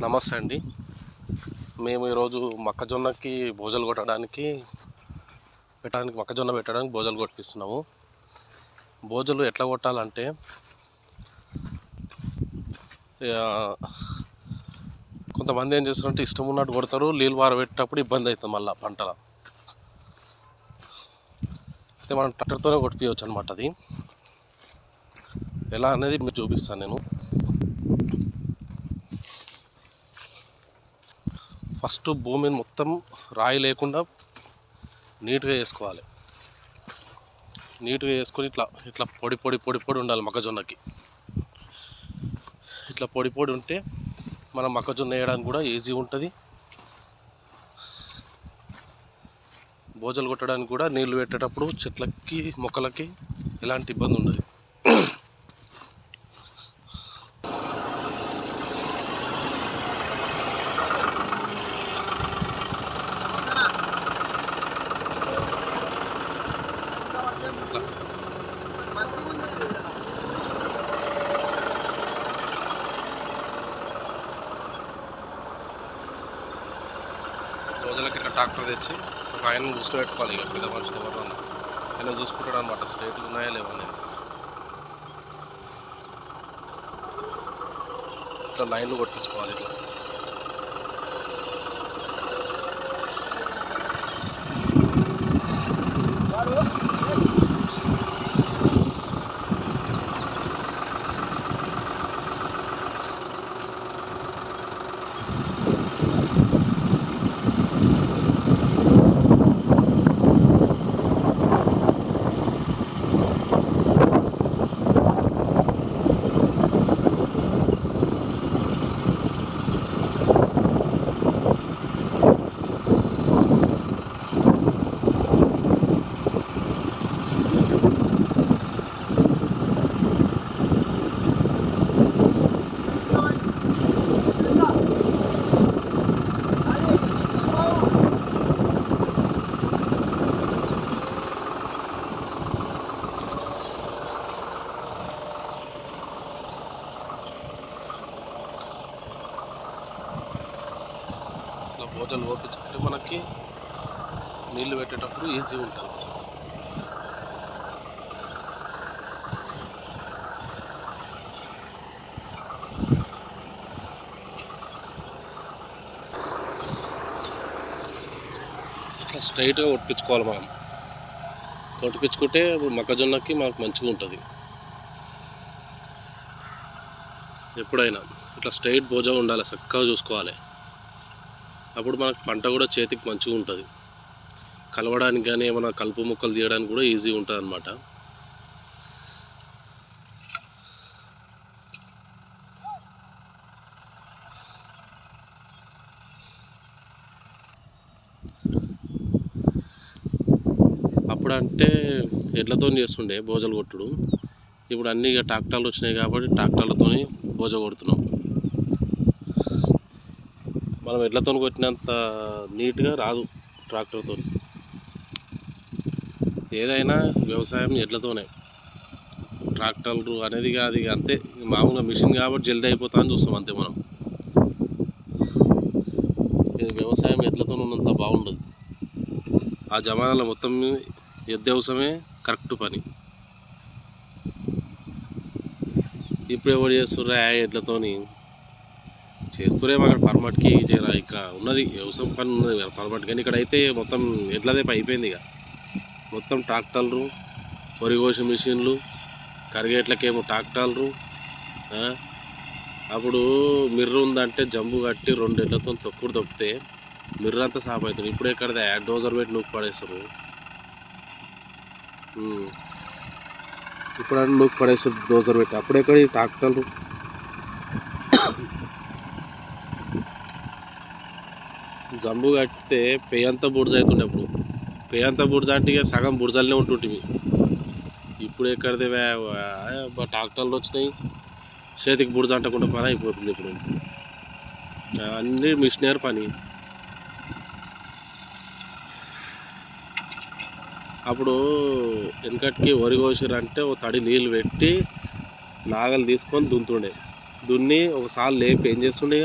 నమస్తే అండి. మేము ఈరోజు మొక్కజొన్నకి భోజలు కొట్టడానికి పెట్టడానికి మొక్కజొన్న పెట్టడానికి భోజలు కొట్టిస్తున్నాము. భోజలు ఎట్లా కొట్టాలంటే కొంతమంది ఏం చేస్తారంటే ఇష్టం ఉన్నట్టు కొడతారు నీళ్ళు వారబెట్టేటప్పుడు ఇబ్బంది అవుతుంది మళ్ళీ పంటల. అయితే మనం ట్రాక్టర్తోనే కొట్టిపోయచ్చు అనమాట అది. ఎలా అనేది మీరు చూపిస్తాను నేను. ఫస్ట్ భూమిని మొత్తం రాయి లేకుండా నీట్గా వేసుకోవాలి. నీట్గా వేసుకొని ఇట్లా ఇట్లా పొడి పొడి పొడి పొడి ఉండాలి మొక్కజొన్నకి. ఇట్లా పొడి పొడి ఉంటే మనం మొక్కజొన్న వేయడానికి కూడా ఈజీ ఉంటుంది. భోజలు కొట్టడానికి కూడా నీళ్ళు పెట్టేటప్పుడు చెట్లకి మొక్కలకి ఎలాంటి ఇబ్బంది ఉండదు. రోజులకి ఇట్లా ట్రాక్టర్ తెచ్చి ఒక ఆయన చూసుకోబెట్టుకోవాలి ఇక పెద్ద మనుషులు ఎవరన్నా. ఆయన చూసుకుంటాడు అనమాట స్ట్రైట్గా ఉన్నాయా లేవని ఇట్లా లైన్లు కొట్టించుకోవాలి ఇట్లా. ఇట్లా ఓపించుకుంటే మనకి నీళ్ళు పెట్టేటప్పుడు ఈజీ ఉంటుంది. ఇట్లా స్ట్రైట్గా ఒడిపించుకోవాలి మనం. కొట్టించుకుంటే ఇప్పుడు మొక్కజొన్నకి మనకు మంచిగా ఉంటుంది. ఎప్పుడైనా ఇట్లా స్ట్రైట్ భోజనం ఉండాలి చక్కగా చూసుకోవాలి. అప్పుడు మనకు పంట కూడా చేతికి మంచిగా ఉంటుంది. కలవడానికి కానీ ఏమైనా కలుపు ముక్కలు తీయడానికి కూడా ఈజీ ఉంటుంది అనమాట అప్పుడంటే ఎడ్లతో చేస్తుండే భోజలు కొట్టుడు. ఇప్పుడు అన్నీ ఇక ట్రాక్టర్లు వచ్చినాయి కాబట్టి ట్రాక్టర్లతో భోజ కొడుతున్నాం. మనం ఎడ్లతో కొట్టినంత నీట్గా రాదు ట్రాక్టర్తో. ఏదైనా వ్యవసాయం ఎడ్లతోనే. ట్రాక్టర్లు అనేది కాదు ఇక అంతే. మామూలుగా మిషన్ కాబట్టి జల్దీ అయిపోతా అని చూస్తాం అంతే మనం. వ్యవసాయం ఎడ్లతో ఉన్నంత బాగుండదు. ఆ జమానాలో మొత్తం ఎద్దు కరెక్ట్ పని. ఇప్పుడు ఎవరు చేస్తుర్రా ఎడ్లతోని? చేస్తురేమో అక్కడ పర్మట్కి జర ఇక ఉన్నది వ్యవసాయం పని ఉన్నది కదా పర్మట్ కానీ ఇక్కడ అయితే మొత్తం ఎడ్లదే అయిపోయింది ఇక. మొత్తం ట్రాక్టర్లు వరి కోసే మిషన్లు కరిగేట్లకేమో ట్రాక్టర్లు అప్పుడు మిర్రు ఉందంటే జంబు కట్టి రెండు ఎడ్లతో తొక్కుడు తొక్కితే మిర్రు అంతా సాఫ్ అవుతుంది. ఇప్పుడు ఎక్కడ డోజర్ పెట్టి నూకు పడేస్తారు. ఇప్పుడు అంటే నూకు పడేస్తారు డోజర్ పెట్టి అప్పుడు ఎక్కడ ట్రాక్టర్లు? జంబు కట్టితే పేయంతా బుర్జ అవుతుండే అప్పుడు. పేయంతా బుర్జ అంటే ఇక సగం బుర్జలనే ఉంటుంటివి. ఇప్పుడు ఎక్కడిది ట్రాక్టర్లు వచ్చినాయి. చేతికి బుర్జ అంటకుండా పని అయిపోతుంది ఇప్పుడు. అన్నీ మిషనరీ పని. అప్పుడు వెనకటికి వరి కోసిరంటే ఓ తడి నీళ్ళు పెట్టి నాగలు తీసుకొని దున్తుండే దున్ని ఒకసారి లేపి ఏం చేస్తుండే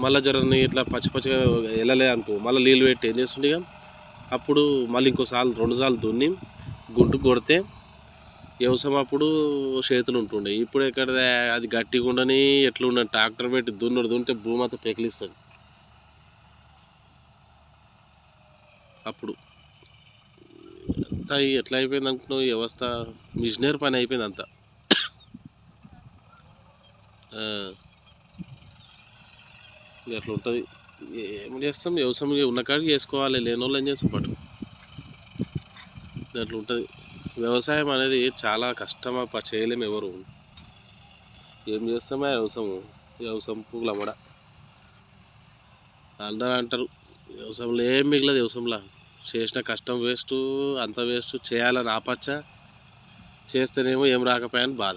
మళ్ళీ జరని ఇట్లా పచ్చి పచ్చిగా వెళ్ళలే అనుకో మళ్ళీ నీళ్ళు పెట్టి ఏం చేస్తుండే అప్పుడు మళ్ళీ ఇంకోసార్లు రెండుసార్లు దున్ని గుంటు కొడితే వ్యవసాయం అప్పుడు చేతులు ఉంటుండే. ఇప్పుడు ఎక్కడ అది గట్టిగా ఉండని ఎట్లా ఉండని ట్రాక్టర్ పెట్టి దున్నుడు దున్నితే భూమి అంతా పెకిలిస్తుంది. అప్పుడు అంతా ఎట్లా అయిపోయింది అనుకున్నావు? వ్యవస్థ మిషనరీ పని అయిపోయింది అంతా. ఇది అట్లా ఉంటుంది. ఏం చేస్తాం? వ్యవసాయం ఇక ఉన్న కాడికి చేసుకోవాలి. లేని వాళ్ళు ఏం చేస్తాం పట్టు అట్లా ఉంటుంది. వ్యవసాయం అనేది చాలా కష్టం చేయలేము ఎవరు. ఏం చేస్తామా వ్యవసాయం. వ్యవసాయం పువ్వులు అమ్మడ అందరూ అంటారు. వ్యవసాయంలో ఏం మిగలదు వ్యవసాయంలో. చేసిన కష్టం వేస్ట్ అంత వేస్ట్. చేయాలని ఆపచ్చ. చేస్తేనేమో ఏం రాకపోయాని బాధ.